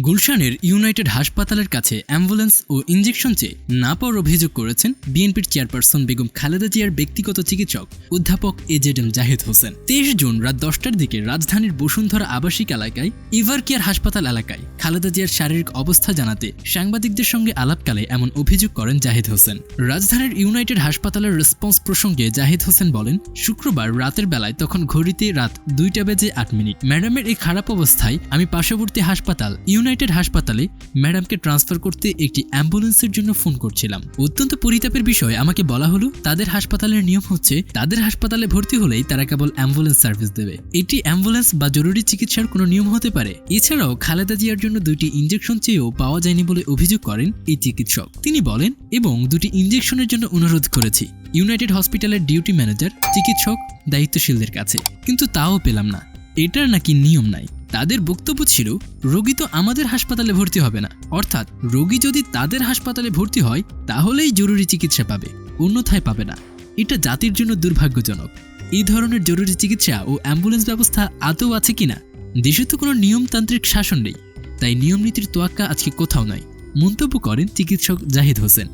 গুলশানের ইউনাইটেড হাসপাতালের কাছে অ্যাম্বুলেন্স ও ইঞ্জেকশন চেয়ে না পাওয়ার অভিযোগ করেছেন বিএনপির চেয়ারপারসন বেগম খালেদা জিয়ার ব্যক্তিগত চিকিৎসক অধ্যাপক এজেড এম জাহিদ হোসেন। তেইশ জুন রাত দশটার দিকে রাজধানীর বসুন্ধরা আবাসিক এলাকায় ইভার কেয়ার হাসপাতাল এলাকায় খালেদা জিয়ার শারীরিক অবস্থা জানাতে সাংবাদিকদের সঙ্গে আলাপকালে এমন অভিযোগ করেন জাহিদ হোসেন। রাজধানীর ইউনাইটেড হাসপাতালের রেসপন্স প্রসঙ্গে জাহিদ হোসেন বলেন, শুক্রবার রাতের বেলায় তখন ঘড়িতে রাত দুইটা বেজে আট মিনিট। ম্যাডামের এই খারাপ অবস্থায় আমি পার্শ্ববর্তী হাসপাতাল ইউনাইটেড হাসপাতালে ম্যাডামকে ট্রান্সফার করতে একটি অ্যাম্বুলেন্সের জন্য ফোন করছিলাম। অত্যন্ত পরিতাপের বিষয় আমাকে বলা হলো, তাদের হাসপাতালের নিয়ম হচ্ছে তাদের হাসপাতালে ভর্তি হলেই তারা কেবল অ্যাম্বুলেন্স সার্ভিস দেবে। এটি অ্যাম্বুলেন্স বা জরুরি চিকিৎসার কোনো নিয়ম হতে পারে। এছাড়াও খালেদা জিয়ার জন্য দুটি ইঞ্জেকশন চেয়েও পাওয়া যায়নি বলে অভিযোগ করেন এই চিকিৎসক। তিনি বলেন, এবং দুটি ইঞ্জেকশনের জন্য অনুরোধ করেছি। ইউনাইটেড হসপিটালের ডিউটি ম্যানেজার, চিকিৎসক, দায়িত্বশীলদের কাছে। কিন্তু তাও পেলাম না। এটার নাকি নিয়ম নাই। তাদের বক্তব্য ছিল, রোগী তো আমাদের হাসপাতালে ভর্তি হবে না। অর্থাৎ, রোগী যদি তাদের হাসপাতালে ভর্তি হয়, তাহলেই জরুরি চিকিৎসা পাবে, অন্যথায় পাবে না। এটা জাতির জন্য দুর্ভাগ্যজনক। এই ধরনের জরুরি চিকিৎসা ও অ্যাম্বুলেন্স ব্যবস্থা আদৌ আছে কিনা? দেশে তো কোনো নিয়মতান্ত্রিক শাসন নেই। তাই নিয়ম নীতির তোয়াক্কা আজকে কোথাও নয় মন্তব্য করেন চিকিৎসক জাহিদ হোসেন।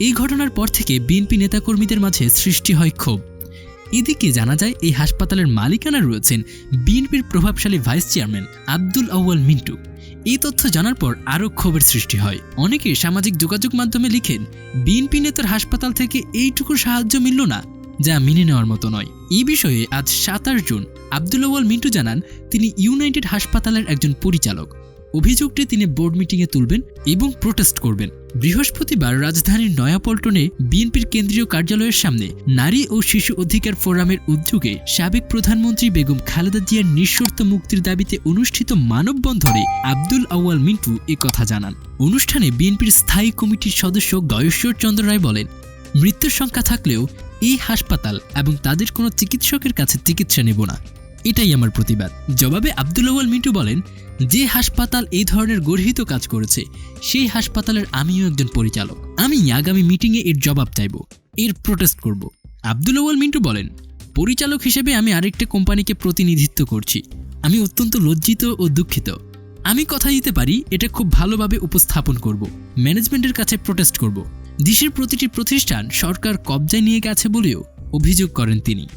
এই ঘটনার পর থেকে বিএনপি নেতাকর্মীদের মাঝে সৃষ্টি হয় ক্ষোভ। এদিকে জানা যায়, এই হাসপাতালের মালিকানা রয়েছেন বিএনপির প্রভাবশালী ভাইস চেয়ারম্যান আব্দুল আউয়াল মিন্টু। এই তথ্য জানার পর আরও ক্ষোভের সৃষ্টি হয়। অনেকে সামাজিক যোগাযোগ মাধ্যমে লিখেন, বিএনপি নেতার হাসপাতাল থেকে এইটুকু সাহায্য মিলল না, যা মেনে নেওয়ার মতো নয়। এই বিষয়ে আজ সাতাশ জুন আব্দুল আউয়াল মিন্টু জানান, তিনি ইউনাইটেড হাসপাতালের একজন পরিচালক। অভিযোগটি তিনি বোর্ড মিটিংয়ে তুলবেন এবং প্রোটেস্ট করবেন। বৃহস্পতিবার রাজধানীর নয়াপল্টনে বিএনপির কেন্দ্রীয় কার্যালয়ের সামনে নারী ও শিশু অধিকার ফোরামের উদ্যোগে সাবেক প্রধানমন্ত্রী বেগম খালেদা জিয়ার নিঃশর্ত মুক্তির দাবিতে অনুষ্ঠিত মানববন্ধনে আব্দুল আউয়াল মিন্টু কথা জানান। অনুষ্ঠানে বিএনপির স্থায়ী কমিটির সদস্য গয়েশ্বর চন্দ্র রায় বলেন, মৃত্যুর সংখ্যা থাকলেও এই হাসপাতাল এবং তাদের কোনো চিকিৎসকের কাছে চিকিৎসা নেব না। এটাই আমার প্রতিবাদ। জবাবে আব্দুল আউয়াল মিন্টু বলেন, যে হাসপাতাল এই ধরনের গর্হিত কাজ করেছে, সেই হাসপাতালের আমিও একজন পরিচালক। আমি আগামী মিটিংয়ে এর জবাব চাইব, এর প্রোটেস্ট করব। আব্দুল আউয়াল মিন্টু বলেন, পরিচালক হিসেবে আমি আরেকটা কোম্পানিকে প্রতিনিধিত্ব করছি। আমি অত্যন্ত লজ্জিত ও দুঃখিত। আমি কথা দিতে পারি, এটা খুব ভালোভাবে উপস্থাপন করব, ম্যানেজমেন্টের কাছে প্রোটেস্ট করব। দেশের প্রতিটি প্রতিষ্ঠান সরকার কবজায় নিয়ে গেছে বলেও অভিযোগ করেন তিনি।